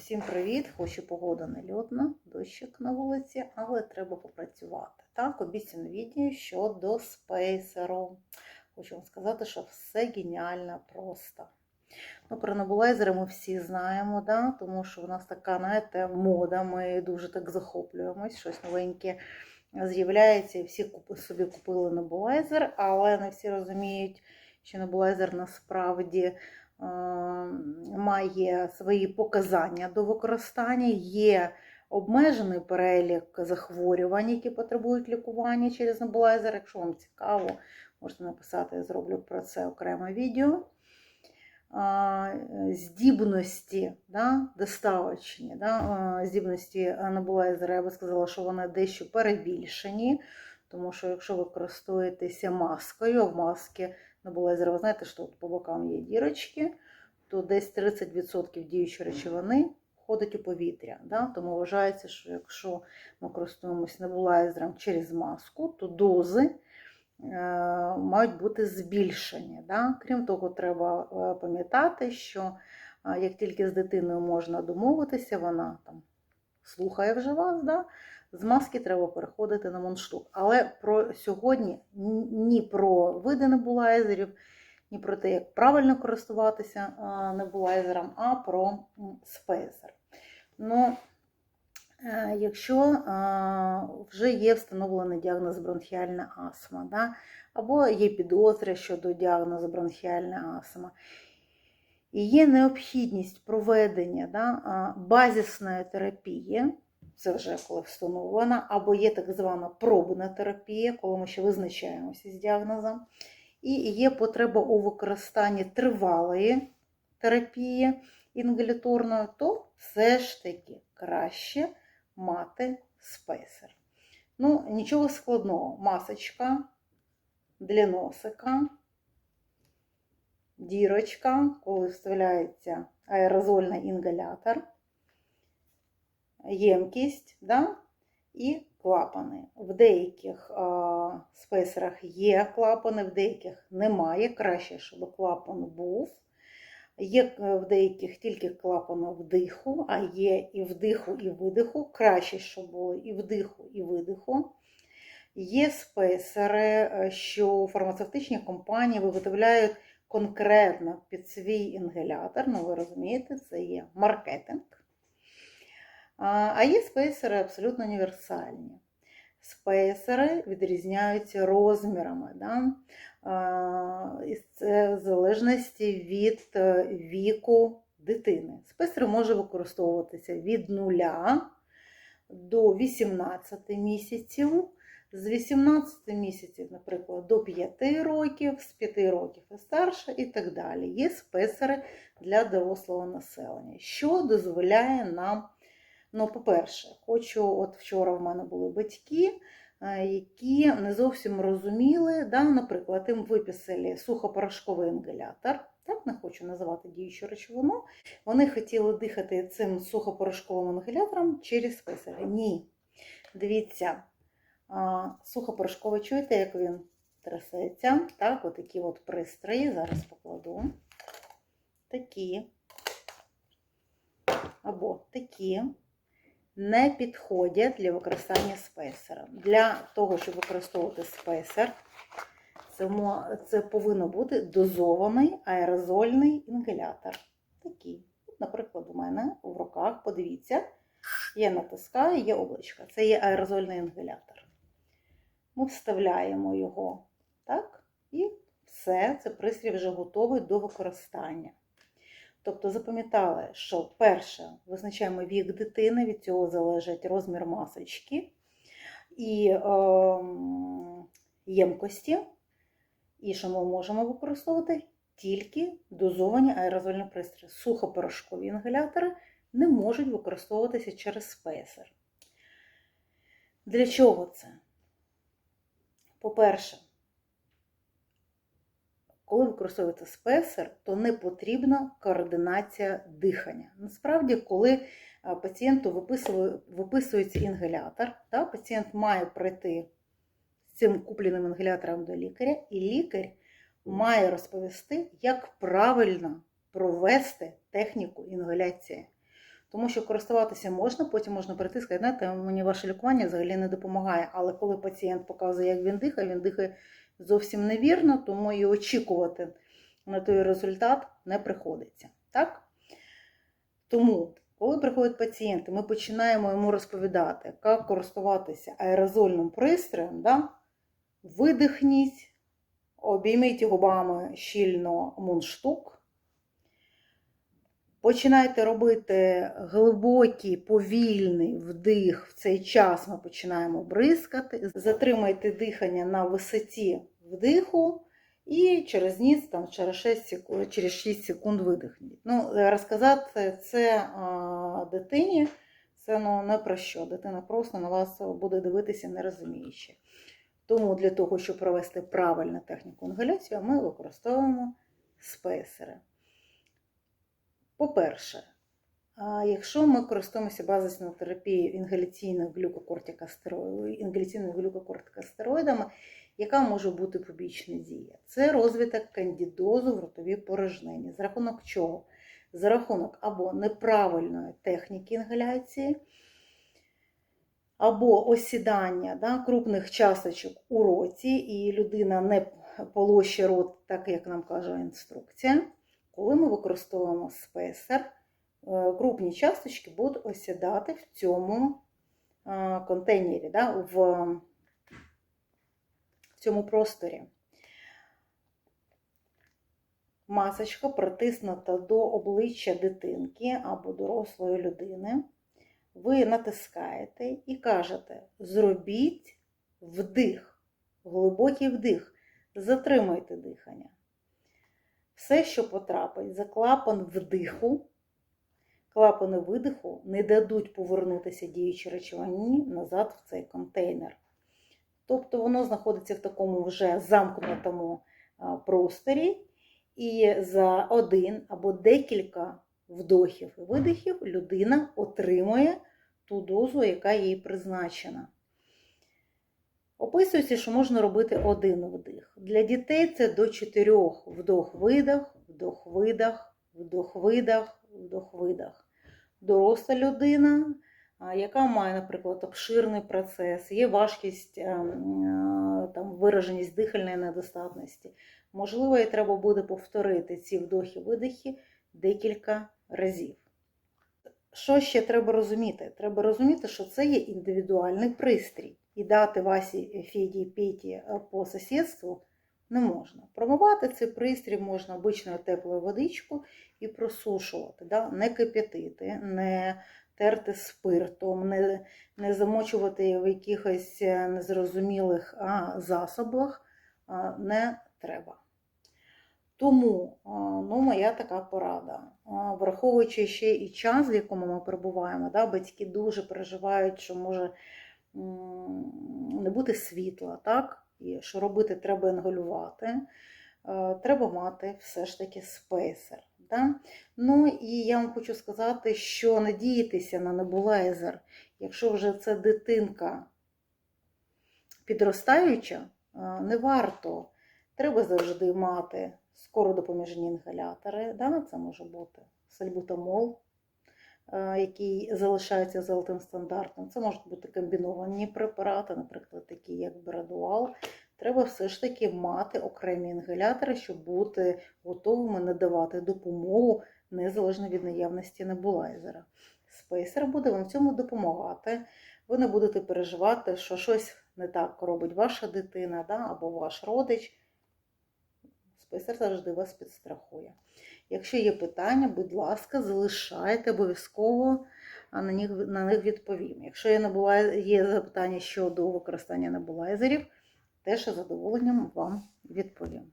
Всім привіт! Хочу погода нельотна, дощик на вулиці, але треба попрацювати. Так, обіцяне відео щодо спейсеру. Хочу вам сказати, що все геніально просто. Ну, Про небулайзери ми всі знаємо, да? тому що в нас така, знаєте, мода, ми дуже так захоплюємось, щось новеньке з'являється, і всі собі купили небулайзер, але не всі розуміють, що небулайзер насправді має свої показання до використання, є обмежений перелік захворювань, які потребують лікування через небулайзер. Якщо вам цікаво, можете написати, я зроблю про це окреме відео. Здібності, да, доставочні, да, здібності небулайзера, я би сказала, що вони дещо перебільшені, тому що якщо ви користуєтеся маскою, а в маски небулайзера, ви знаєте, що тут по бокам є дірочки, то десь 30% діючої речовини входить у повітря. Да? Тому вважається, що якщо ми користуємося небулайзером через маску, то дози е, мають бути збільшені. Да? Крім того, треба е, пам'ятати, що як тільки з дитиною можна домовитися, вона там слухає вже вас, да? З маски треба переходити на мундштук. Але про сьогодні ні про види небулайзерів, ні про те, як правильно користуватися небулайзером, а про спейсер. Ну, е, якщо вже є встановлений діагноз бронхіальна астма, да, або є підозри щодо діагнозу бронхіальна астма, і є необхідність проведення да, а, базисної терапії, це вже коли встановлена, або є так звана пробна терапія, коли ми ще визначаємося з діагнозом, і є потреба у використанні тривалої терапії інгаляторної, то все ж таки краще мати спейсер. Ну, нічого складного. Масочка для носика, дірочка, коли вставляється аерозольний інгалятор, ємкість да? і клапани. В деяких а, спейсерах є клапани, в деяких немає. Краще, щоб клапан був. Є е, в деяких тільки клапани вдиху, а є і вдиху, і видиху. Краще, щоб було і вдиху, і видиху. Є спейсери, е, що фармацевтичні компанії виготовляють конкретно під свій інгалятор. Ну, ви розумієте, це є маркетинг. А є спейсери абсолютно універсальні. Спейсери відрізняються розмірами. Да? І Це в залежності від е, віку дитини. Спейсер може використовуватися від 0 до 18 місяців. З 18 місяців, наприклад, до 5 років, з 5 років і старше, і так далі. Є спейсери для дорослого населення, що дозволяє нам. Ну, по-перше, хочу, от вчора в мене були батьки, е, які не зовсім розуміли, да, наприклад, їм виписали сухопорошковий інгалятор, так не хочу називати діючу речовину. Вони хотіли дихати цим сухопорошковим інгалятором через списери. Ні. Дивіться, сухопорошковий, чуєте, як він трясеться? Так, отакі от пристрої, зараз покладу. Такі. Або такі не підходять для використання спейсера. Для того, щоб використовувати спейсер, це, це повинен бути дозований аерозольний інгалятор. Такий. Наприклад, у мене в руках, подивіться, я натискаю, є облачко. Це є аерозольний інгалятор. Ми вставляємо його, так? І все, це пристрій вже готовий до використання. Тобто запам'ятали, що перше визначаємо вік дитини, від цього залежить розмір масочки і е, ємкості, і що ми можемо використовувати тільки дозовані аерозольні пристрої. Сухопорошкові інгалятори не можуть використовуватися через спейсер. Для чого це? По-перше, коли використовуєте спесер, то не потрібна координація дихання. Насправді, коли пацієнту виписується інгалятор, та, пацієнт має прийти з цим купленим інгалятором до лікаря, і лікар має розповісти, як правильно провести техніку інгаляції. Тому що користуватися можна, потім можна прийти і сказати, знаєте, мені ваше лікування взагалі не допомагає. Але коли пацієнт показує, як він дихає, він дихає зовсім невірно, тому і очікувати на той результат не приходиться. Так? Тому, коли приходять пацієнти, ми починаємо йому розповідати, як користуватися аерозольним пристроєм, да? видихніть, обійміть губами щільно мундштук. Починайте робити глибокий, повільний вдих. В цей час ми починаємо бризкати. Затримайте дихання на висоті вдиху і через ніс, там, через, 6 секунд, через 6 секунд видихніть. Ну, розказати це а, дитині, це ну, не про що. Дитина просто на вас буде дивитися не розуміючи. Тому для того, щоб провести правильну техніку інгаляції, ми використовуємо спейсери. По-перше, якщо ми користуємося базисною терапією інгаляційною глюкокортикостероїдами, яка може бути побічна дія? Це розвиток кандідозу в ротовій порожнині. За рахунок чого? За рахунок або неправильної техніки інгаляції, або осідання да, крупних часточок у роті, і людина не полощує рот, так як нам каже інструкція. Коли ми використовуємо спейсер, крупні часточки будуть осідати в цьому контейнері, да, в, в цьому просторі. Масочка притиснута до обличчя дитинки або дорослої людини. Ви натискаєте і кажете: зробіть вдих, глибокий вдих, затримайте дихання. Все, що потрапить за клапан вдиху, клапани видиху не дадуть повернутися діючі речовині назад в цей контейнер. Тобто воно знаходиться в такому вже замкнутому просторі, і за один або декілька вдохів і видихів людина отримує ту дозу, яка їй призначена. Описується, що можна робити один вдих. Для дітей це до 4 вдох-видох, вдох-видох, вдох-видох, вдох-видох. Доросла людина, яка має, наприклад, обширний процес, є важкість, там, вираженість дихальної недостатності. Можливо, і треба буде повторити ці вдохи-видихи декілька разів. Що ще треба розуміти? Треба розуміти, що це є індивідуальний пристрій і дати Васі Феді Петі по сусідству не можна. Промивати цей пристрій можна обичною теплою водичкою і просушувати, да? не кип'ятити, не терти спиртом, не не замочувати в якихось незрозумілих а, засобах а, не треба. Тому ну, моя така порада. Враховуючи ще і час, в якому ми перебуваємо, да, батьки дуже переживають, що може не бути світла, так? І що робити, треба інгалювати. Треба мати все ж таки спейсер. Да? Ну і я вам хочу сказати, що надіятися на небулайзер, якщо вже це дитинка підростаюча, не варто. Треба завжди мати скородопоміжні інгалятори. Да? Це може бути сальбутамол, який залишається золотим стандартом. Це можуть бути комбіновані препарати, наприклад, такі як Брадуал. Треба все ж таки мати окремі інгалятори, щоб бути готовими надавати допомогу незалежно від наявності небулайзера. Спейсер буде вам в цьому допомагати. Ви не будете переживати, що щось не так робить ваша дитина да, або ваш родич. Спейсер завжди вас підстрахує. Якщо є питання, будь ласка, залишайте обов'язково на них на них відповім. Якщо є, набула, є запитання щодо використання набулайзерів, теж з задоволенням вам відповім.